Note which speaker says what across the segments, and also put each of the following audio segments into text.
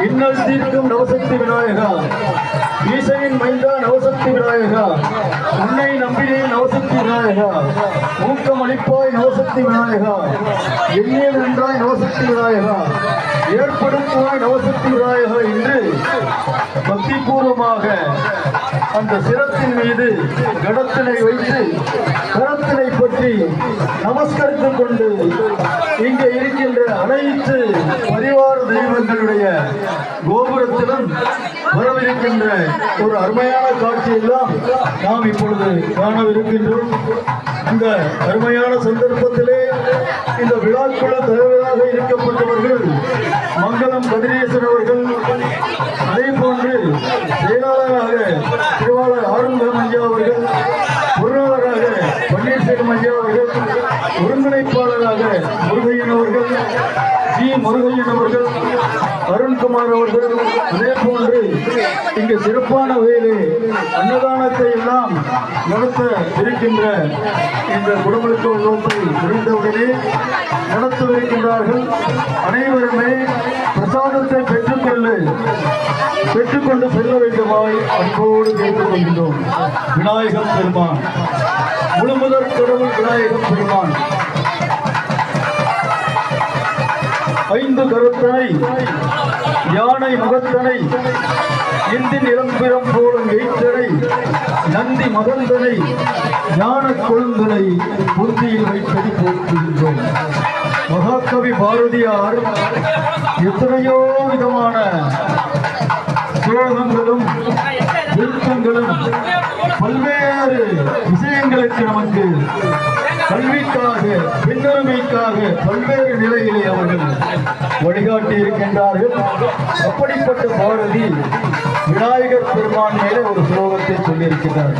Speaker 1: இன்னல் தீர்க்கும் நவசக்தி விநாயகா. ஈசையின் மைந்தா நவசக்தி விநாயகா. உன்னை நம்பினேன் நவசக்தி விநாயகா. ஊக்கம் அளிப்பாய் நவசக்தி விநாயகா. எண்ணே நன்றாய் நவசக்தி விநாயகா. ஏற்படுத்துவாய் நவசக்தி விநாயகா என்று பக்தி பூர்வமாக அந்த சிரத்தின் மீது கடத்தினை வைத்து கரத்தினை பற்றி நமஸ்கரித்துக் கொண்டு இங்கே இருக்கின்ற அனைத்து பரிவார தெய்வங்களுடைய கோபுரத்திலும் வரவிருக்கின்ற ஒரு அருமையான காட்சியெல்லாம் நாம் இப்பொழுது காணவிருக்கின்றோம். இந்த அருமையான சந்தர்ப்பத்திலே இந்த விழாக்குழு தலைவராக இருக்கப்பட்டவர்கள் மங்களம் கதிரேசன் அவர்கள் அதே போன்று செயலாளராக திருவாளர் ஆறுமுகம் ஐயா அவர்கள் பொருளாளராக பன்னீர்செல்வம் ஐயா அவர்கள் ஒருங்கிணைப்பாளராக முருகையன் அவர்கள் ஜி முருகையன் அவர்கள் அருண்குமார் அவர்கள் அதே போன்று இங்கு சிறப்பான வகையிலே அன்னதானத்தை எல்லாம் நடத்த இருக்கின்ற இந்த குடமுழுக்கு உலகத்தை முடிந்தவுடனே நடத்தவிருக்கின்றார்கள். அனைவருமே பிரசாதத்தை பெற்றுக்கொள்ள பெற்றுக்கொண்டு செல்ல வேண்டுமாய் அன்போடு கேட்டுக்கொள்கின்றோம் விநாயகம் பெருமான் முழுமுதற் கடவுள் விநாயகம் பெருமான் கருத்தனை யானை முகத்தனை இந்தி நிலம்பிரம் போலும் எய்த்தனை நந்தி மகந்தனை ஞான கொழுந்தனை புந்தியில் வைத்தடி போற்றுகின்றோம். மகாகவி பாரதியார் எத்தனையோ விதமான ஸ்லோகங்களும் விருத்தங்களும் பல்வேறு விஷயங்களுக்கு நமக்கு கல்விக்காக பின்னருமைக்காக பல்வேறு நிலையிலே அவர்கள் வழிகாட்டி இருக்கின்றார்கள் அப்படிப்பட்ட பாரதி விநாயகர் பெருமான் மேலே ஒரு ஸ்லோகத்தை சொல்லியிருக்கிறார்.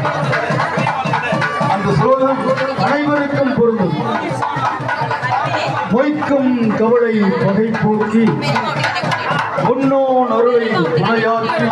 Speaker 1: அந்த ஸ்லோகம் அனைவருக்கும் பொருந்தும். மொய்க்கும் கவலை பகை போக்கி முன்னோன் அருளை துணையாக்கி